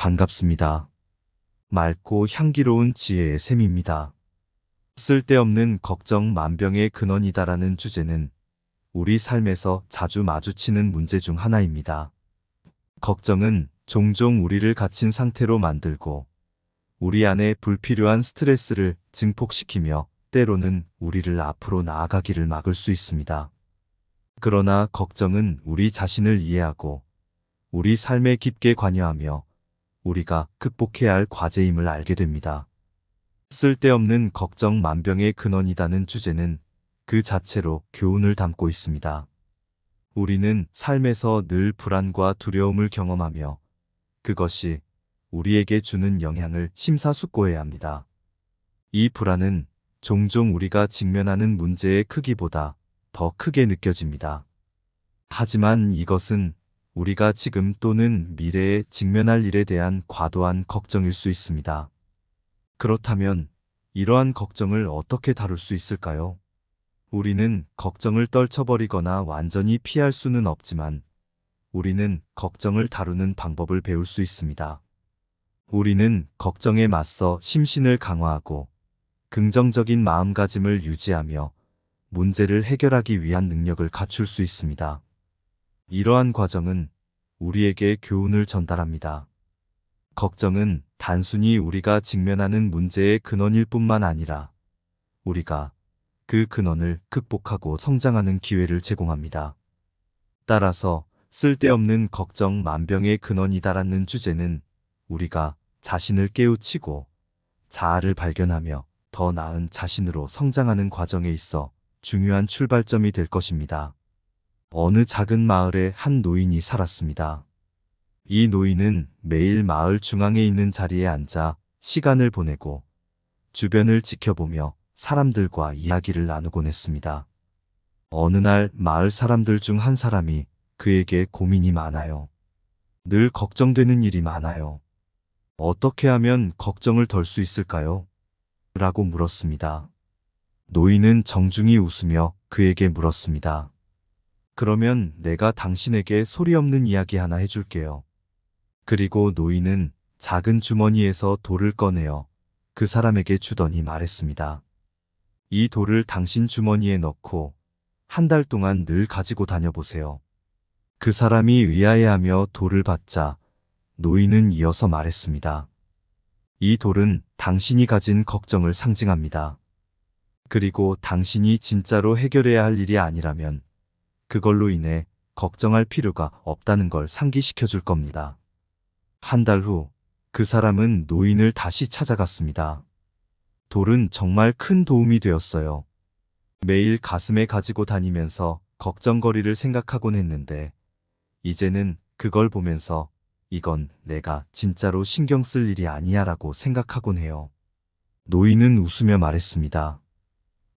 반갑습니다. 맑고 향기로운 지혜의 셈입니다. 쓸데없는 걱정 만병의 근원이다라는 주제는 우리 삶에서 자주 마주치는 문제 중 하나입니다. 걱정은 종종 우리를 갇힌 상태로 만들고 우리 안에 불필요한 스트레스를 증폭시키며 때로는 우리를 앞으로 나아가기를 막을 수 있습니다. 그러나 걱정은 우리 자신을 이해하고 우리 삶에 깊게 관여하며 우리가 극복해야 할 과제임을 알게 됩니다. 쓸데없는 걱정 만병의 근원이다는 주제는 그 자체로 교훈을 담고 있습니다. 우리는 삶에서 늘 불안과 두려움을 경험하며 그것이 우리에게 주는 영향을 심사숙고해야 합니다. 이 불안은 종종 우리가 직면하는 문제의 크기보다 더 크게 느껴집니다. 하지만 이것은 우리가 지금 또는 미래에 직면할 일에 대한 과도한 걱정일 수 있습니다. 그렇다면 이러한 걱정을 어떻게 다룰 수 있을까요? 우리는 걱정을 떨쳐버리거나 완전히 피할 수는 없지만 우리는 걱정을 다루는 방법을 배울 수 있습니다. 우리는 걱정에 맞서 심신을 강화하고 긍정적인 마음가짐을 유지하며 문제를 해결하기 위한 능력을 갖출 수 있습니다. 이러한 과정은 우리에게 교훈을 전달합니다. 걱정은 단순히 우리가 직면하는 문제의 근원일 뿐만 아니라 우리가 그 근원을 극복하고 성장하는 기회를 제공합니다. 따라서 쓸데없는 걱정 만병의 근원이다라는 주제는 우리가 자신을 깨우치고 자아를 발견하며 더 나은 자신으로 성장하는 과정에 있어 중요한 출발점이 될 것입니다. 어느 작은 마을에 한 노인이 살았습니다. 이 노인은 매일 마을 중앙에 있는 자리에 앉아 시간을 보내고 주변을 지켜보며 사람들과 이야기를 나누곤 했습니다. 어느 날 마을 사람들 중 한 사람이 그에게 고민이 많아요. 늘 걱정되는 일이 많아요. 어떻게 하면 걱정을 덜 수 있을까요? 라고 물었습니다. 노인은 정중히 웃으며 그에게 물었습니다. 그러면 내가 당신에게 소리 없는 이야기 하나 해줄게요. 그리고 노인은 작은 주머니에서 돌을 꺼내어 그 사람에게 주더니 말했습니다. 이 돌을 당신 주머니에 넣고 한 달 동안 늘 가지고 다녀보세요. 그 사람이 의아해하며 돌을 받자 노인은 이어서 말했습니다. 이 돌은 당신이 가진 걱정을 상징합니다. 그리고 당신이 진짜로 해결해야 할 일이 아니라면 그걸로 인해 걱정할 필요가 없다는 걸 상기시켜 줄 겁니다. 한 달 후 그 사람은 노인을 다시 찾아갔습니다. 돌은 정말 큰 도움이 되었어요. 매일 가슴에 가지고 다니면서 걱정거리를 생각하곤 했는데 이제는 그걸 보면서 이건 내가 진짜로 신경 쓸 일이 아니야 라고 생각하곤 해요. 노인은 웃으며 말했습니다.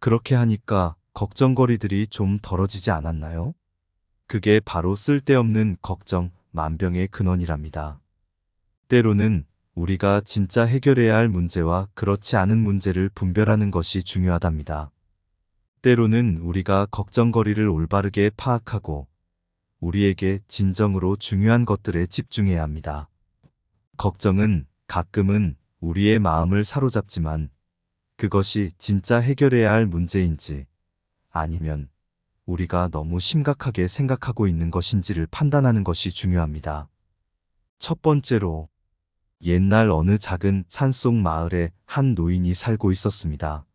그렇게 하니까 걱정거리들이 좀 덜어지지 않았나요? 그게 바로 쓸데없는 걱정, 만병의 근원이랍니다. 때로는 우리가 진짜 해결해야 할 문제와 그렇지 않은 문제를 분별하는 것이 중요하답니다. 때로는 우리가 걱정거리를 올바르게 파악하고 우리에게 진정으로 중요한 것들에 집중해야 합니다. 걱정은 가끔은 우리의 마음을 사로잡지만 그것이 진짜 해결해야 할 문제인지 아니면 우리가 너무 심각하게 생각하고 있는 것인지를 판단하는 것이 중요합니다. 첫 번째로 옛날 어느 작은 산속 마을에 한 노인이 살고 있었습니다.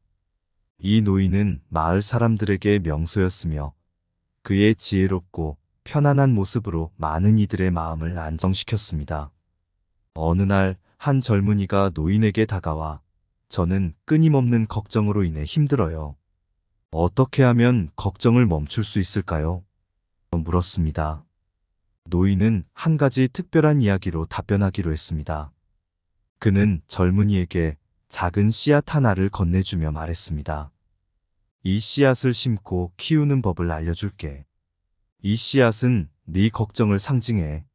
이 노인은 마을 사람들에게 명소였으며 그의 지혜롭고 편안한 모습으로 많은 이들의 마음을 안정시켰습니다. 어느 날 한 젊은이가 노인에게 다가와 저는 끊임없는 걱정으로 인해 힘들어요. 어떻게 하면 걱정을 멈출 수 있을까요? 물었습니다. 노인은 한 가지 특별한 이야기로 답변하기로 했습니다. 그는 젊은이에게 작은 씨앗 하나를 건네주며 말했습니다. 이 씨앗을 심고 키우는 법을 알려줄게. 이 씨앗은 네 걱정을 상징해.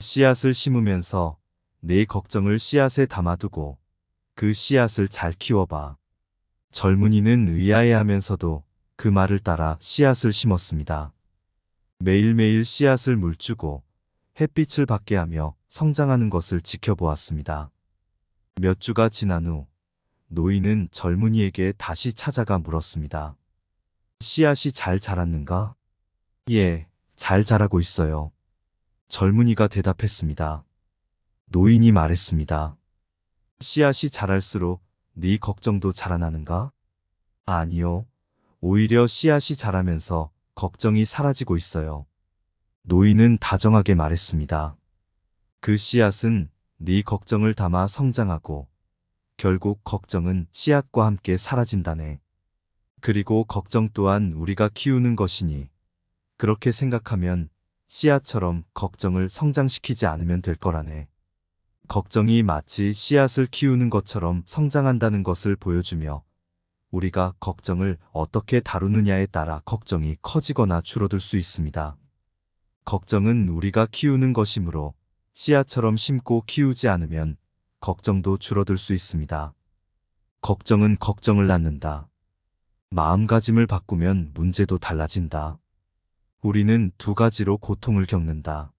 씨앗을 심으면서 네 걱정을 씨앗에 담아두고 그 씨앗을 잘 키워봐. 젊은이는 의아해하면서도 그 말을 따라 씨앗을 심었습니다. 매일매일 씨앗을 물주고 햇빛을 받게 하며 성장하는 것을 지켜보았습니다. 몇 주가 지난 후 노인은 젊은이에게 다시 찾아가 물었습니다. 씨앗이 잘 자랐는가? 예, 잘 자라고 있어요. 젊은이가 대답했습니다. 노인이 말했습니다. 씨앗이 자랄수록 네 걱정도 자라나는가? 아니요. 오히려 씨앗이 자라면서 걱정이 사라지고 있어요. 노인은 다정하게 말했습니다. 그 씨앗은 네 걱정을 담아 성장하고 결국 걱정은 씨앗과 함께 사라진다네. 그리고 걱정 또한 우리가 키우는 것이니 그렇게 생각하면 씨앗처럼 걱정을 성장시키지 않으면 될 거라네. 걱정이 마치 씨앗을 키우는 것처럼 성장한다는 것을 보여주며 우리가 걱정을 어떻게 다루느냐에 따라 걱정이 커지거나 줄어들 수 있습니다. 걱정은 우리가 키우는 것이므로 씨앗처럼 심고 키우지 않으면 걱정도 줄어들 수 있습니다. 걱정은 걱정을 낳는다. 마음가짐을 바꾸면 문제도 달라진다. 우리는 두 가지로 고통을 겪는다.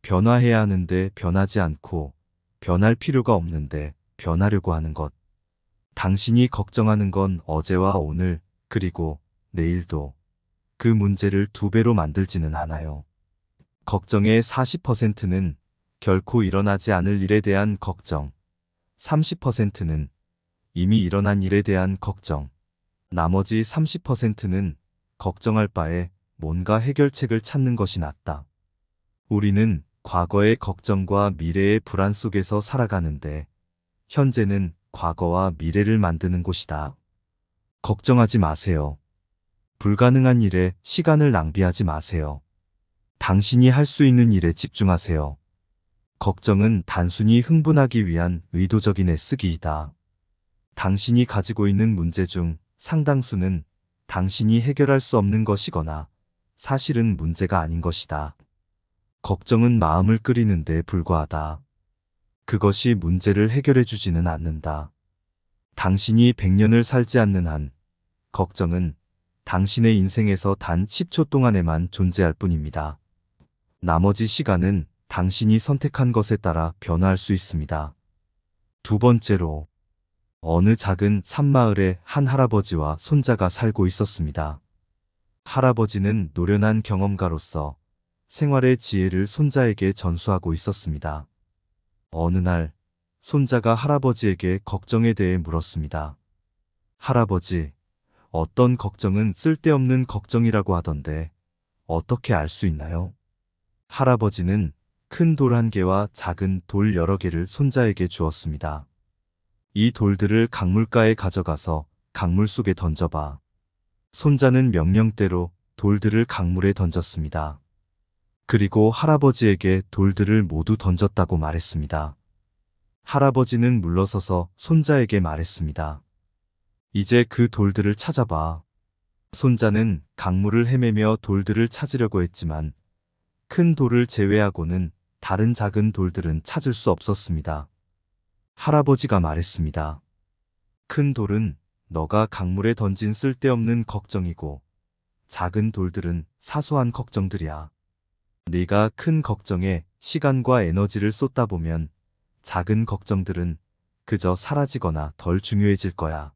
변화해야 하는데 변하지 않고 변할 필요가 없는데 변하려고 하는 것. 당신이 걱정하는 건 어제와 오늘 그리고 내일도 그 문제를 두 배로 만들지는 않아요. 걱정의 40%는 결코 일어나지 않을 일에 대한 걱정, 30%는 이미 일어난 일에 대한 걱정, 나머지 30%는 걱정할 바에 뭔가 해결책을 찾는 것이 낫다. 우리는 과거의 걱정과 미래의 불안 속에서 살아가는데, 현재는 과거와 미래를 만드는 곳이다. 걱정하지 마세요. 불가능한 일에 시간을 낭비하지 마세요. 당신이 할 수 있는 일에 집중하세요. 걱정은 단순히 흥분하기 위한 의도적인 애쓰기이다. 당신이 가지고 있는 문제 중 상당수는 당신이 해결할 수 없는 것이거나 사실은 문제가 아닌 것이다. 걱정은 마음을 끓이는 데 불과하다. 그것이 문제를 해결해 주지는 않는다. 당신이 100년을 살지 않는 한, 걱정은 당신의 인생에서 단 10초 동안에만 존재할 뿐입니다. 나머지 시간은 당신이 선택한 것에 따라 변화할 수 있습니다. 두 번째로, 어느 작은 산마을에 한 할아버지와 손자가 살고 있었습니다. 할아버지는 노련한 경험가로서 생활의 지혜를 손자에게 전수하고 있었습니다. 어느 날, 손자가 할아버지에게 걱정에 대해 물었습니다. 할아버지, 어떤 걱정은 쓸데없는 걱정이라고 하던데, 어떻게 알 수 있나요? 할아버지는 큰 돌 한 개와 작은 돌 여러 개를 손자에게 주었습니다. 이 돌들을 강물가에 가져가서 강물 속에 던져봐. 손자는 명령대로 돌들을 강물에 던졌습니다. 그리고 할아버지에게 돌들을 모두 던졌다고 말했습니다. 할아버지는 물러서서 손자에게 말했습니다. 이제 그 돌들을 찾아봐. 손자는 강물을 헤매며 돌들을 찾으려고 했지만 큰 돌을 제외하고는 다른 작은 돌들은 찾을 수 없었습니다. 할아버지가 말했습니다. 큰 돌은 너가 강물에 던진 쓸데없는 걱정이고 작은 돌들은 사소한 걱정들이야. 네가 큰 걱정에 시간과 에너지를 쏟다 보면 작은 걱정들은 그저 사라지거나 덜 중요해질 거야.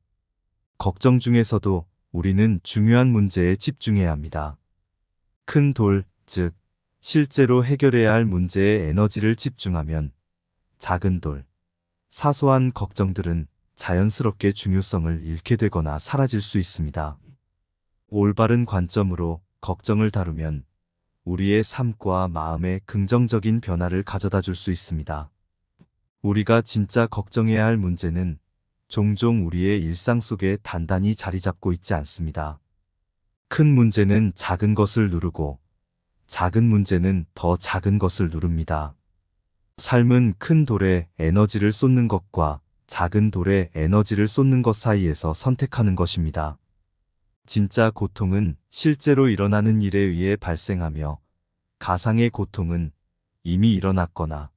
걱정 중에서도 우리는 중요한 문제에 집중해야 합니다. 큰 돌, 즉, 실제로 해결해야 할 문제에 에너지를 집중하면 작은 돌, 사소한 걱정들은 자연스럽게 중요성을 잃게 되거나 사라질 수 있습니다. 올바른 관점으로 걱정을 다루면 우리의 삶과 마음에 긍정적인 변화를 가져다 줄 수 있습니다. 우리가 진짜 걱정해야 할 문제는 종종 우리의 일상 속에 단단히 자리 잡고 있지 않습니다. 큰 문제는 작은 것을 누르고 작은 문제는 더 작은 것을 누릅니다. 삶은 큰 돌에 에너지를 쏟는 것과 작은 돌에 에너지를 쏟는 것 사이에서 선택하는 것입니다. 진짜 고통은 실제로 일어나는 일에 의해 발생하며 가상의 고통은 이미 일어났거나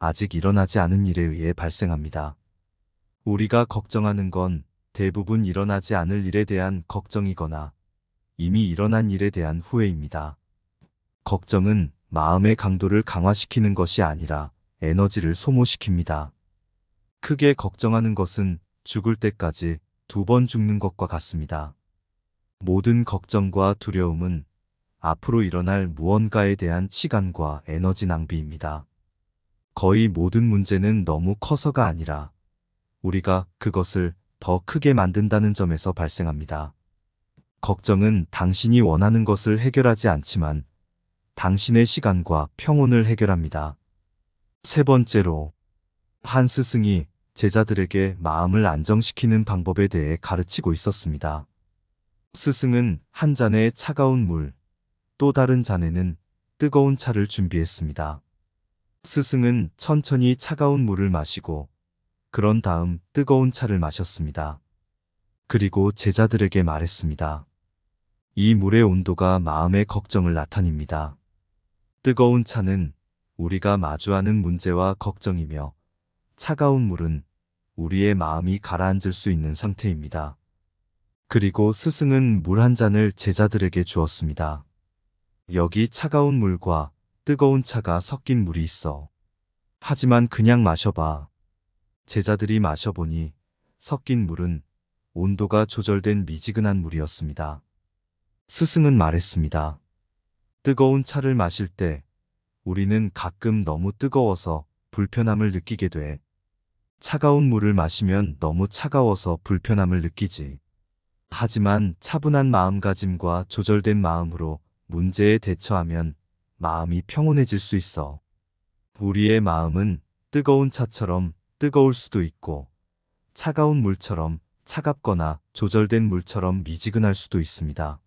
아직 일어나지 않은 일에 의해 발생합니다. 우리가 걱정하는 건 대부분 일어나지 않을 일에 대한 걱정이거나 이미 일어난 일에 대한 후회입니다. 걱정은 마음의 강도를 강화시키는 것이 아니라 에너지를 소모시킵니다. 크게 걱정하는 것은 죽을 때까지 두 번 죽는 것과 같습니다. 모든 걱정과 두려움은 앞으로 일어날 무언가에 대한 시간과 에너지 낭비입니다. 거의 모든 문제는 너무 커서가 아니라 우리가 그것을 더 크게 만든다는 점에서 발생합니다. 걱정은 당신이 원하는 것을 해결하지 않지만 당신의 시간과 평온을 해결합니다. 세 번째로, 한 스승이 제자들에게 마음을 안정시키는 방법에 대해 가르치고 있었습니다. 스승은 한 잔에 차가운 물, 또 다른 잔에는 뜨거운 차를 준비했습니다. 스승은 천천히 차가운 물을 마시고, 그런 다음 뜨거운 차를 마셨습니다. 그리고 제자들에게 말했습니다. 이 물의 온도가 마음의 걱정을 나타냅니다. 뜨거운 차는 우리가 마주하는 문제와 걱정이며 차가운 물은 우리의 마음이 가라앉을 수 있는 상태입니다. 그리고 스승은 물 한 잔을 제자들에게 주었습니다. 여기 차가운 물과 뜨거운 차가 섞인 물이 있어. 하지만 그냥 마셔봐. 제자들이 마셔보니 섞인 물은 온도가 조절된 미지근한 물이었습니다. 스승은 말했습니다. 뜨거운 차를 마실 때 우리는 가끔 너무 뜨거워서 불편함을 느끼게 돼. 차가운 물을 마시면 너무 차가워서 불편함을 느끼지. 하지만 차분한 마음가짐과 조절된 마음으로 문제에 대처하면 마음이 평온해질 수 있어. 우리의 마음은 뜨거운 차처럼 뜨거울 수도 있고 차가운 물처럼 차갑거나 조절된 물처럼 미지근할 수도 있습니다.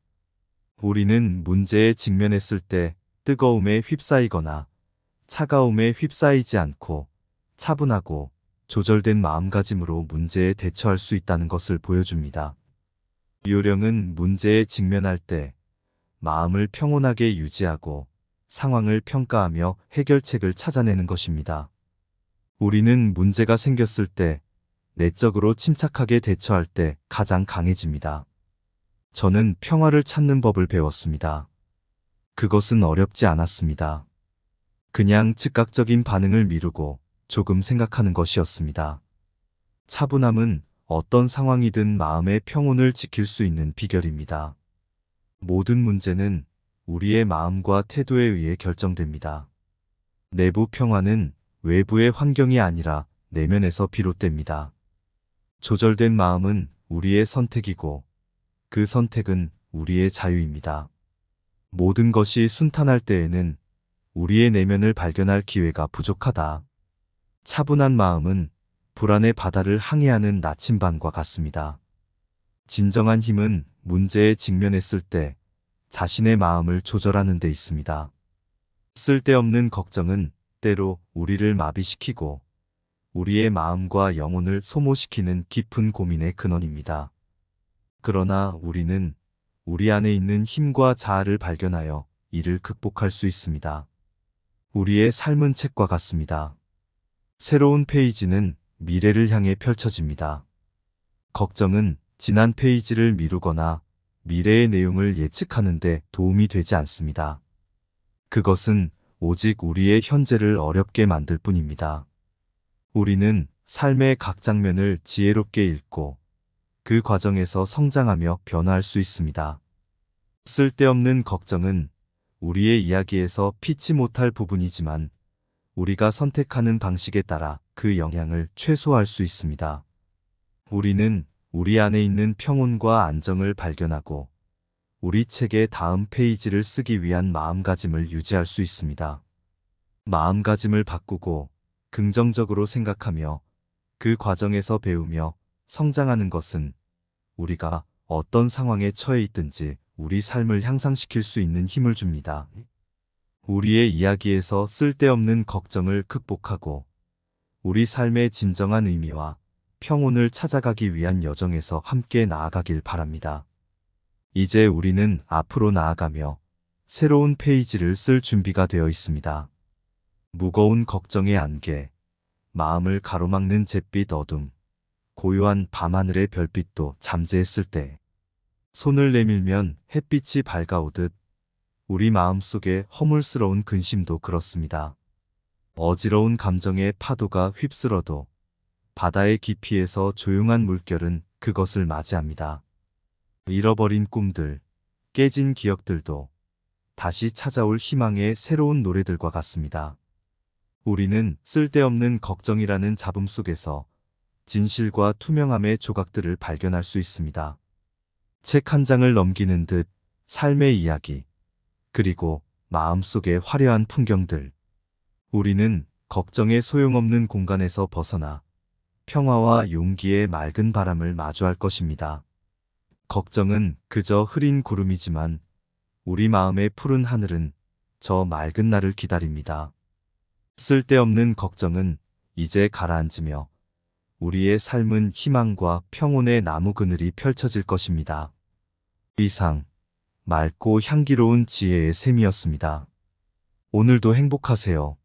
우리는 문제에 직면했을 때 뜨거움에 휩싸이거나 차가움에 휩싸이지 않고 차분하고 조절된 마음가짐으로 문제에 대처할 수 있다는 것을 보여줍니다. 요령은 문제에 직면할 때 마음을 평온하게 유지하고 상황을 평가하며 해결책을 찾아내는 것입니다. 우리는 문제가 생겼을 때 내적으로 침착하게 대처할 때 가장 강해집니다. 저는 평화를 찾는 법을 배웠습니다. 그것은 어렵지 않았습니다. 그냥 즉각적인 반응을 미루고 조금 생각하는 것이었습니다. 차분함은 어떤 상황이든 마음의 평온을 지킬 수 있는 비결입니다. 모든 문제는 우리의 마음과 태도에 의해 결정됩니다. 내부 평화는 외부의 환경이 아니라 내면에서 비롯됩니다. 조절된 마음은 우리의 선택이고 그 선택은 우리의 자유입니다. 모든 것이 순탄할 때에는 우리의 내면을 발견할 기회가 부족하다. 차분한 마음은 불안의 바다를 항해하는 나침반과 같습니다. 진정한 힘은 문제에 직면했을 때 자신의 마음을 조절하는 데 있습니다. 쓸데없는 걱정은 때로 우리를 마비시키고 우리의 마음과 영혼을 소모시키는 깊은 고민의 근원입니다. 그러나 우리는 우리 안에 있는 힘과 자아를 발견하여 이를 극복할 수 있습니다. 우리의 삶은 책과 같습니다. 새로운 페이지는 미래를 향해 펼쳐집니다. 걱정은 지난 페이지를 미루거나 미래의 내용을 예측하는데 도움이 되지 않습니다. 그것은 오직 우리의 현재를 어렵게 만들 뿐입니다. 우리는 삶의 각 장면을 지혜롭게 읽고 그 과정에서 성장하며 변화할 수 있습니다. 쓸데없는 걱정은 우리의 이야기에서 피치 못할 부분이지만 우리가 선택하는 방식에 따라 그 영향을 최소화할 수 있습니다. 우리는 우리 안에 있는 평온과 안정을 발견하고 우리 책의 다음 페이지를 쓰기 위한 마음가짐을 유지할 수 있습니다. 마음가짐을 바꾸고 긍정적으로 생각하며 그 과정에서 배우며 성장하는 것은 우리가 어떤 상황에 처해 있든지 우리 삶을 향상시킬 수 있는 힘을 줍니다. 우리의 이야기에서 쓸데없는 걱정을 극복하고 우리 삶의 진정한 의미와 평온을 찾아가기 위한 여정에서 함께 나아가길 바랍니다. 이제 우리는 앞으로 나아가며 새로운 페이지를 쓸 준비가 되어 있습니다. 무거운 걱정의 안개, 마음을 가로막는 잿빛 어둠, 고요한 밤하늘의 별빛도 잠재했을 때 손을 내밀면 햇빛이 밝아오듯 우리 마음속에 허물스러운 근심도 그렇습니다. 어지러운 감정의 파도가 휩쓸어도 바다의 깊이에서 조용한 물결은 그것을 맞이합니다. 잃어버린 꿈들, 깨진 기억들도 다시 찾아올 희망의 새로운 노래들과 같습니다. 우리는 쓸데없는 걱정이라는 잡음 속에서 진실과 투명함의 조각들을 발견할 수 있습니다. 책 한 장을 넘기는 듯 삶의 이야기, 그리고 마음속의 화려한 풍경들. 우리는 걱정의 소용없는 공간에서 벗어나 평화와 용기의 맑은 바람을 마주할 것입니다. 걱정은 그저 흐린 구름이지만 우리 마음의 푸른 하늘은 저 맑은 날을 기다립니다. 쓸데없는 걱정은 이제 가라앉으며 우리의 삶은 희망과 평온의 나무 그늘이 펼쳐질 것입니다. 이상 맑고 향기로운 지혜의 샘이었습니다. 오늘도 행복하세요.